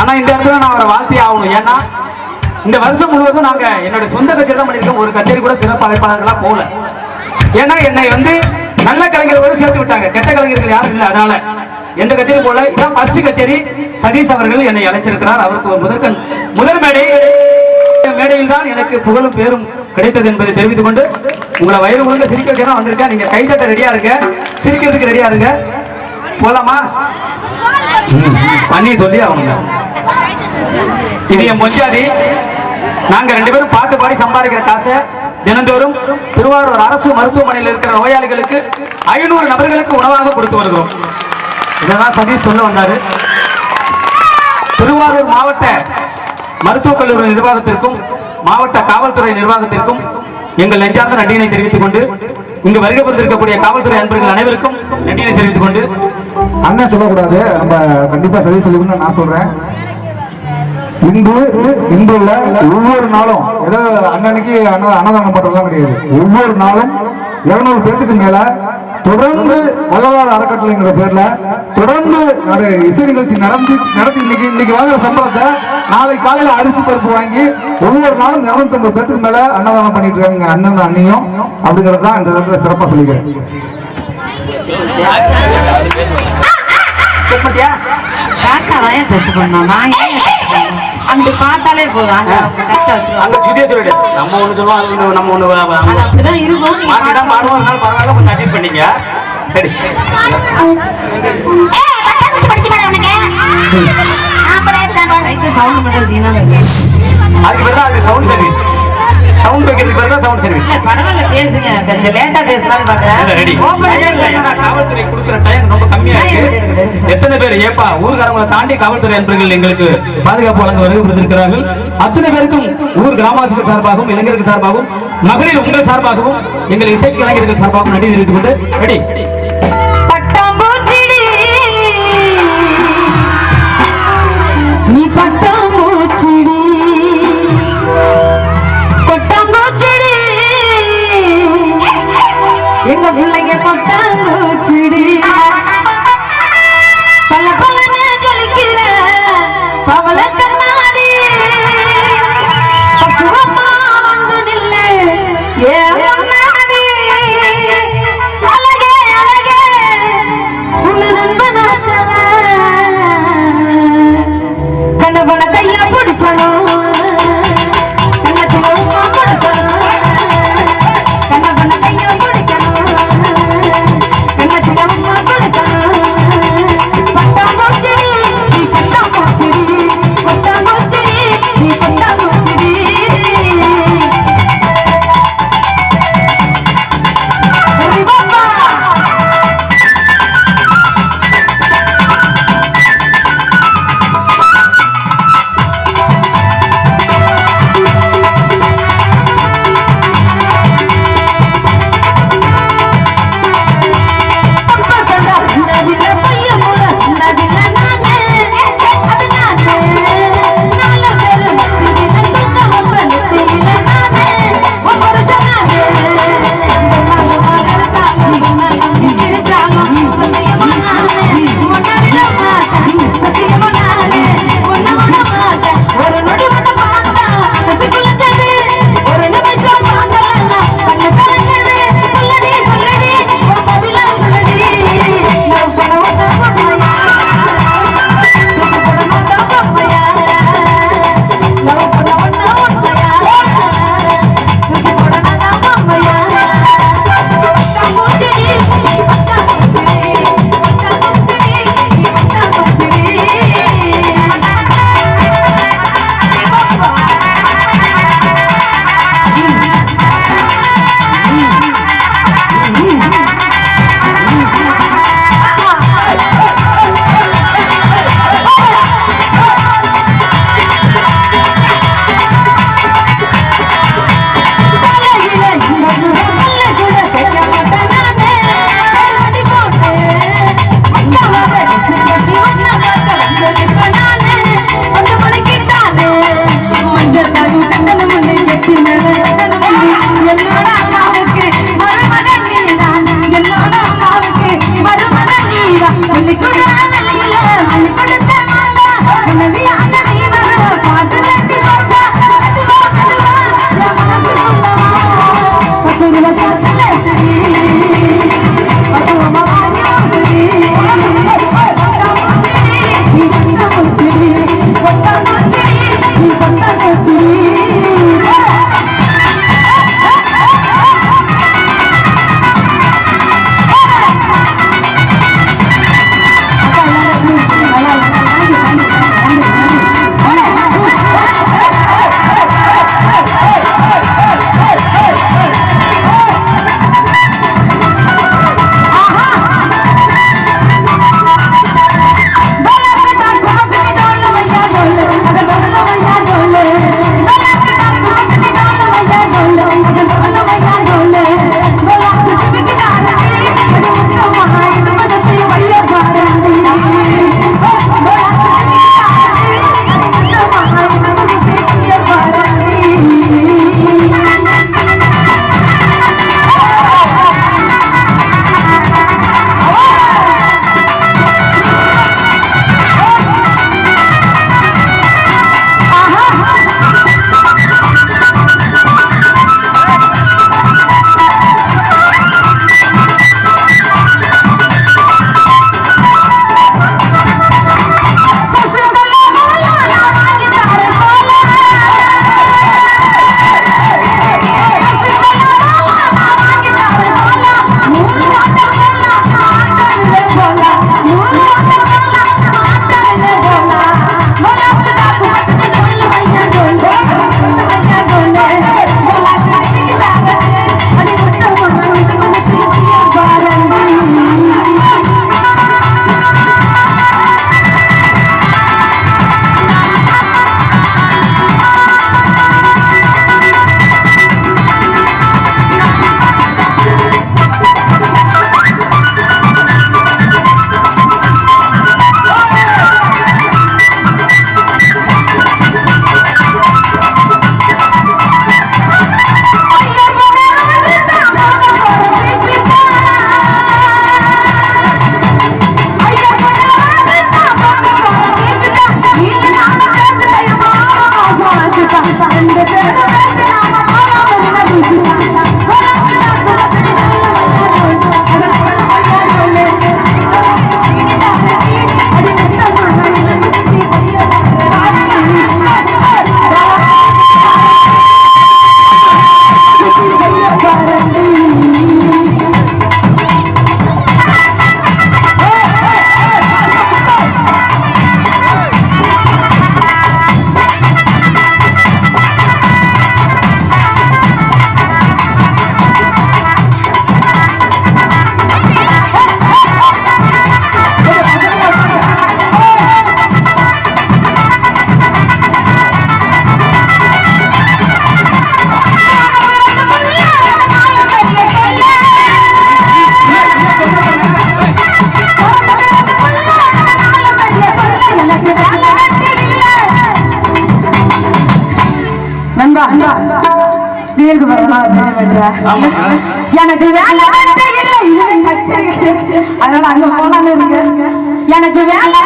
ஆனா இந்த இடத்துல நான் அவரை வாழ்த்தி ஆகணும். ஏன்னா இந்த வருஷம் முழுவதும் நாங்க என்னோட சொந்த கச்சேரி தான் பண்ணிருக்கோம் ஒரு கச்சேரி கூட சிறப்பு அழைப்பாளர்களா போல ஏன்னா என்னை வந்து நல்ல கலைஞர்களோடு சேர்த்து விட்டாங்க. கெட்ட கலைஞர்கள் யாரும் இல்லை. அதனால எந்த கச்சேரி போல இதான் ஃபர்ஸ்ட் கச்சேரி. சதீஷ் அவர்கள் என்னை அழைத்திருக்கிறார். அவருக்கு ஒரு முதற்கண் முதல் மேடை. மேடையில் தான் எனக்கு புகழும் பேரும் கிடைத்தது என்பதை தெரிவித்துக் கொண்டு உங்களை வயிறு முழுக்க சிரிக்க வைக்க தான் வந்திருக்கேன். நீங்க கைதட்ட ரெடியா இருக்க சிரிக்கிறதுக்கு ரெடியா இருங்க. போலாமா? அண்ணியை சொல்லி அவங்க இது என் பொஞ்சாதி நாங்க ரெண்டு பேரும் பாட்டு பாடி சம்பாதிக்கிற காசை தினந்தோறும் திருவாரூர் அரசு மருத்துவமனையில் இருக்கிற நோயாளிகளுக்கு ஐநூறு நபர்களுக்கு உணவாக கொடுத்து வருகிறோம். இதெல்லாம் சதீஷ் சொல்ல வந்தாரு. திருவாரூர் மாவட்ட மருத்துவக் கல்லூரி நிர்வாகத்திற்கும் மாவட்ட காவல்துறை நிர்வாகத்திற்கும் எங்கள் நெஞ்சார்ந்த நன்றியினை தெரிவித்துக் கொண்டு இங்கு வருகை புரிந்திருக்கக்கூடிய காவல்துறை அன்பர்கள் அனைவருக்கும் நன்றியினை தெரிவித்துக் கொண்டு அண்ணன் சொல்லக்கூடாது. நம்ம கண்டிப்பா சரி சொல்லி நான் சொல்றேன். இன்று இன்றுள்ள ஒவ்வொரு நாளும் ஏதோ அண்ணனுக்கு அன்ன அன்னதானம் பண்றதுலாம் கிடையாது. ஒவ்வொரு நாளும் இருநூறு பேத்துக்கு மேல தொடர்ந்து வள்ளலார் அறக்கட்டளைங்கிற பேர்ல தொடர்ந்து ஒரு இசை நிகழ்ச்சி நடந்து நடத்தி இன்னைக்கு இன்னைக்கு வாங்குற சம்பளத்தை நாளை காலையில அரிசி பருப்பு வாங்கி ஒவ்வொரு நாளும் இருநூத்தி ஐம்பது பேத்துக்கு மேல அன்னதானம் பண்ணிட்டு இருக்காங்க அண்ணன் அண்ணியும். அப்படிங்கிறது இந்த இடத்துல சிறப்பா சொல்லிக்கிறேன். செக் பண்ணியா காக்கா தான் ஏன் டெஸ்ட் பண்ணோம்? நான் ஏன்? அங்கிட்டு பார்த்தாலே போதும். அங்க கரெக்டா அங்க சுத்தியே சொல்லிடு. நம்ம ஒண்ணு சொல்லுவோம் அது ஒண்ணு நம்ம ஒண்ணு அது அப்படிதான் இருக்கும். நீங்க பரவாயில்ல கொஞ்சம் அட்ஜஸ்ட் பண்ணிக்க சரி. அதுக்கு பேர் தான் அது சவுண்ட் சர்வீஸ் சவுண்ட் வைக்கிறதுக்கு பேர் தான் சவுண்ட் பரவாயில்ல பேசுங்க. கொஞ்சம் லேட்டா பேசலாம்னு பாக்குறேன். காவல்துறை கொடுக்குற டைம் ரொம்ப கம்மியா இருக்கு எத்தனை பேர் ஏப்பா ஊர்காரங்களை தாண்டி காவல்துறை அன்பர்கள் எங்களுக்கு பாதுகாப்பு வழங்க வருகை புரிந்திருக்கிறார்கள் அத்தனை பேருக்கும் ஊர் கிராமவாசிகள் சார்பாகவும் இளைஞர்கள் சார்பாகவும் மகளிர் உங்கள் சார்பாகவும் எங்கள் இசை கலைஞர்கள் சார்பாகவும் நன்றி தெரிவித்துக் கொண்டு ரெடி. நீ பட்டாம்பூச்சிடி எங்க பிள்ளைங்க கொட்டாங்கூச்சிடி. பேருக்கு எனக்கு வேலை இல்லை இல்லை அதனால அங்க போனாலும் இருக்கு எனக்கு வேலை